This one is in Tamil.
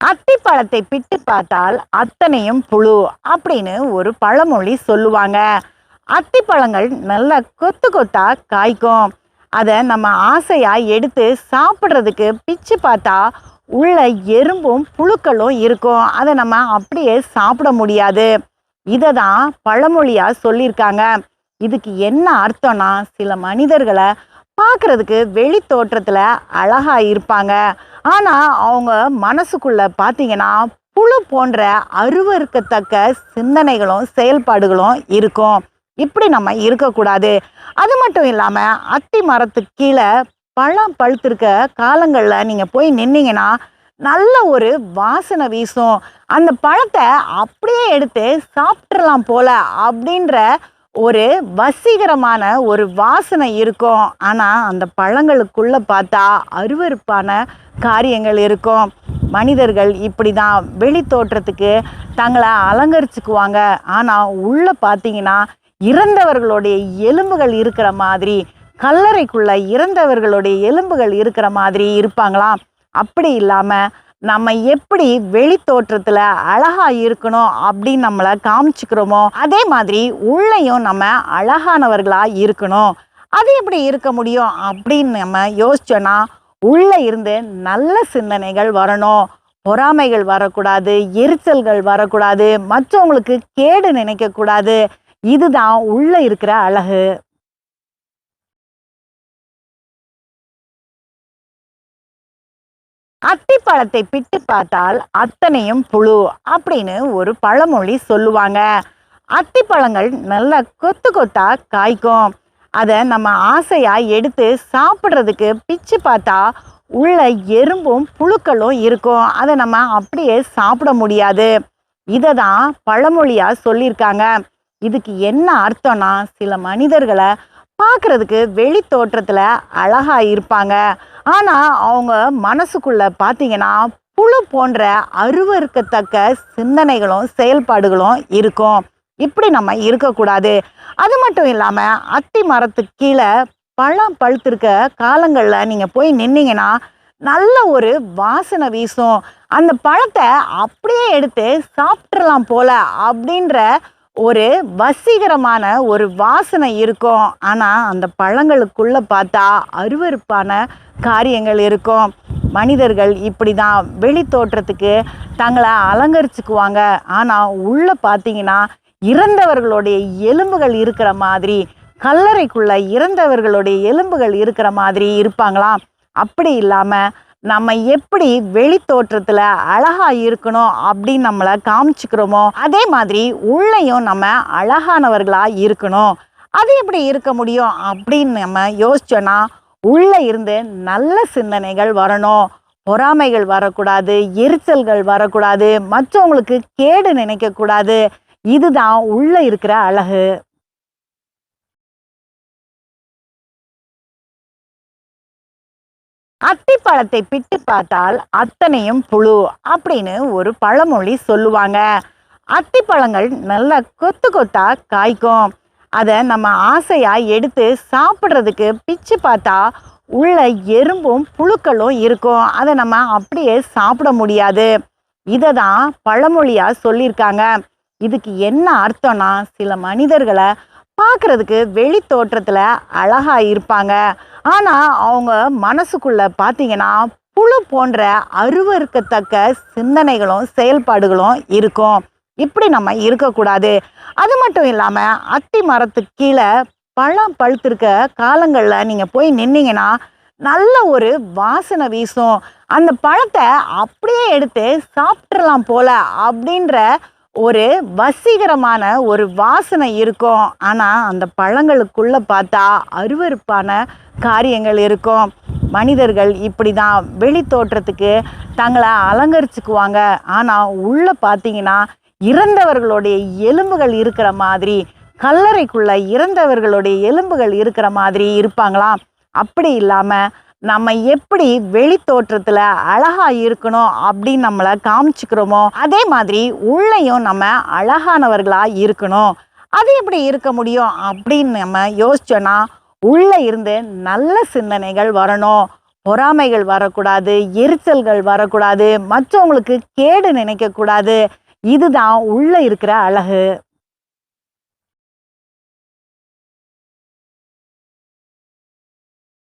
அத்திப்பழத்தை பிட்டு பார்த்தால் அத்தனையும் புழு அப்படின்னு ஒரு பழமொழி சொல்லுவாங்க. அத்திப்பழங்கள் நல்ல கொத்து கொத்தா காய்க்கும். அதை நம்ம ஆசையா எடுத்து சாப்பிட்றதுக்கு பிச்சு பார்த்தா உள்ள எறும்பும் புழுக்களும் இருக்கும். அதை நம்ம அப்படியே சாப்பிட முடியாது. இதை தான் பழமொழியாக சொல்லியிருக்காங்க. இதுக்கு என்ன அர்த்தம்னா சில மனிதர்களை பார்க்கறதுக்கு வெளி தோற்றத்தில் அழகா இருப்பாங்க. ஆனால் அவங்க மனசுக்குள்ளே பார்த்தீங்கன்னா புழு போன்ற அருவருக்கத்தக்க சிந்தனைகளும் செயல்பாடுகளும் இருக்கும். இப்படி நம்ம இருக்கக்கூடாது. அது மட்டும் இல்லாமல் அத்தி மரத்துக்கு கீழே பழம் பழுத்திருக்க காலங்களில் நீங்கள் போய் நின்னீங்கன்னா நல்ல ஒரு வாசனை வீசும். அந்த பழத்தை அப்படியே எடுத்து சாப்பிட்றலாம் போல அப்படின்ற ஒரு வசீகரமான ஒரு வாசனை இருக்கும். ஆனால் அந்த பழங்களுக்குள்ளே பார்த்தா அருவருப்பான காரியங்கள் இருக்கும். மனிதர்கள் இப்படி தான் வெளி தோற்றத்துக்கு தங்களை அலங்கரிச்சுக்குவாங்க. ஆனால் உள்ளே பார்த்தீங்கன்னா இறந்தவர்களுடைய எலும்புகள் இருக்கிற மாதிரி கல்லறைக்குள்ளே இறந்தவர்களுடைய எலும்புகள் இருக்கிற மாதிரி இருப்பாங்களாம். அப்படி இல்லாமல் நம்ம எப்படி வெளி தோற்றத்தில் அழகா இருக்கணும் அப்படின்னு நம்மளை காமிச்சுக்கிறோமோ அதே மாதிரி உள்ளேயும் நம்ம அழகானவர்களா இருக்கணும். அது எப்படி இருக்க முடியும் அப்படின்னு நம்ம யோசிச்சோன்னா உள்ள இருந்து நல்ல சிந்தனைகள் வரணும். பொறாமைகள் வரக்கூடாது எரிச்சல்கள் வரக்கூடாது மற்றவங்களுக்கு கேடு நினைக்கக்கூடாது. இதுதான் உள்ளே இருக்கிற அழகு. அத்திப்பழத்தை பிட்டு பார்த்தால் அத்தனையும் புழு அப்படின்னு ஒரு பழமொழி சொல்லுவாங்க. அத்திப்பழங்கள் நல்லா கொத்து கொத்தா காய்க்கும். அதை நம்ம ஆசையா எடுத்து சாப்பிட்றதுக்கு பிச்சு பார்த்தா உள்ள எறும்பும் புழுக்களும் இருக்கும். அதை நம்ம அப்படியே சாப்பிட முடியாது. இதை தான் பழமொழியாக சொல்லியிருக்காங்க. இதுக்கு என்ன அர்த்தம்னா சில மனிதர்களை பார்க்கறதுக்கு வெளி தோற்றத்தில் அழகாக இருப்பாங்க. ஆனால் அவங்க மனசுக்குள்ள பார்த்தீங்கன்னா புழு போன்ற அருவருக்கத்தக்க சிந்தனைகளும் செயல்பாடுகளும் இருக்கும். இப்படி நம்ம இருக்கக்கூடாது. அது மட்டும் இல்லாமல் அத்தி மரத்துக்கு கீழே பழம் பழுத்திருக்க காலங்களில் நீங்கள் போய் நின்னீங்கன்னா நல்ல ஒரு வாசனை வீசும். அந்த பழத்தை அப்படியே எடுத்து சாப்பிட்றலாம் போல அப்படின்ற ஒரு வசீகரமான ஒரு வாசனை இருக்கும். ஆனால் அந்த பழங்களுக்குள்ளே பார்த்தா அருவருப்பான காரியங்கள் இருக்கும். மனிதர்கள் இப்படி தான் வெளி தோற்றத்துக்கு தங்களை அலங்கரிச்சுக்குவாங்க. ஆனால் உள்ளே பார்த்தீங்கன்னா இறந்தவர்களுடைய எலும்புகள் இருக்கிற மாதிரி கல்லறைக்குள்ளே இறந்தவர்களுடைய எலும்புகள் இருக்கிற மாதிரி இருப்பாங்களாம். அப்படி இல்லாமல் நம்ம எப்படி வெளி தோற்றத்தில் அழகா இருக்கணும் அப்படின்னு நம்மளை காமிச்சுக்கிறோமோ அதே மாதிரி உள்ளேயும் நம்ம அழகானவர்களா இருக்கணும். அது எப்படி இருக்க முடியும் அப்படின்னு நம்ம யோசிச்சோன்னா உள்ள இருந்து நல்ல சிந்தனைகள் வரணும். பொறாமைகள் வரக்கூடாது எரிச்சல்கள் வரக்கூடாது மற்றவங்களுக்கு கேடு நினைக்கக்கூடாது. இதுதான் உள்ளே இருக்கிற அழகு. அத்திப்பழத்தை பிட்டு பார்த்தால் அத்தனையும் புழு அப்படின்னு ஒரு பழமொழி சொல்லுவாங்க. அத்திப்பழங்கள் நல்லா கொத்து கொத்தா காய்க்கும். அதை நம்ம ஆசையா எடுத்து சாப்பிட்றதுக்கு பிச்சு பார்த்தா உள்ள எறும்பும் புழுக்களும் இருக்கும். அதை நம்ம அப்படியே சாப்பிட முடியாது. இதை தான் பழமொழியாக சொல்லியிருக்காங்க. இதுக்கு என்ன அர்த்தம்னா சில மனிதர்களை பார்க்கறதுக்கு வெளி தோற்றத்தில் அழகா இருப்பாங்க. ஆனால் அவங்க மனசுக்குள்ளே பார்த்தீங்கன்னா புழு போன்ற அருவருக்கத்தக்க சிந்தனைகளும் செயல்பாடுகளும் இருக்கும். இப்படி நம்ம இருக்கக்கூடாது. அது மட்டும் இல்லாமல் அத்தி மரத்துக்கு கீழே பழம் பழுத்திருக்க காலங்களில் நீங்கள் போய் நின்னீங்கன்னா நல்ல ஒரு வாசனை வீசும். அந்த பழத்தை அப்படியே எடுத்து சாப்பிட்றலாம் போல அப்படின்ற ஒரு வசீகரமான ஒரு வாசனை இருக்கும். ஆனால் அந்த பழங்களுக்குள்ளே பார்த்தா அருவருப்பான காரியங்கள் இருக்கும். மனிதர்கள் இப்படி தான் வெளி தோற்றத்துக்கு தங்களை அலங்கரிச்சுக்குவாங்க. ஆனால் உள்ளே பார்த்தீங்கன்னா இறந்தவர்களுடைய எலும்புகள் இருக்கிற மாதிரி கல்லறைக்குள்ளே இறந்தவர்களுடைய எலும்புகள் இருக்கிற மாதிரி இருப்பாங்களாம். அப்படி இல்லாமல் நம்ம எப்படி வெளி தோற்றத்தில் அழகா இருக்கணும் அப்படின்னு நம்மளை காமிச்சுக்கிறோமோ அதே மாதிரி உள்ளேயும் நம்ம அழகானவர்களா இருக்கணும். அது எப்படி இருக்க முடியும் அப்படின்னு நம்ம யோசிச்சோன்னா உள்ள இருந்து நல்ல சிந்தனைகள் வரணும். பொறாமைகள் வரக்கூடாது எரிச்சல்கள் வரக்கூடாது மற்றவங்களுக்கு கேடு நினைக்கக்கூடாது. இதுதான் உள்ளே இருக்கிற அழகு.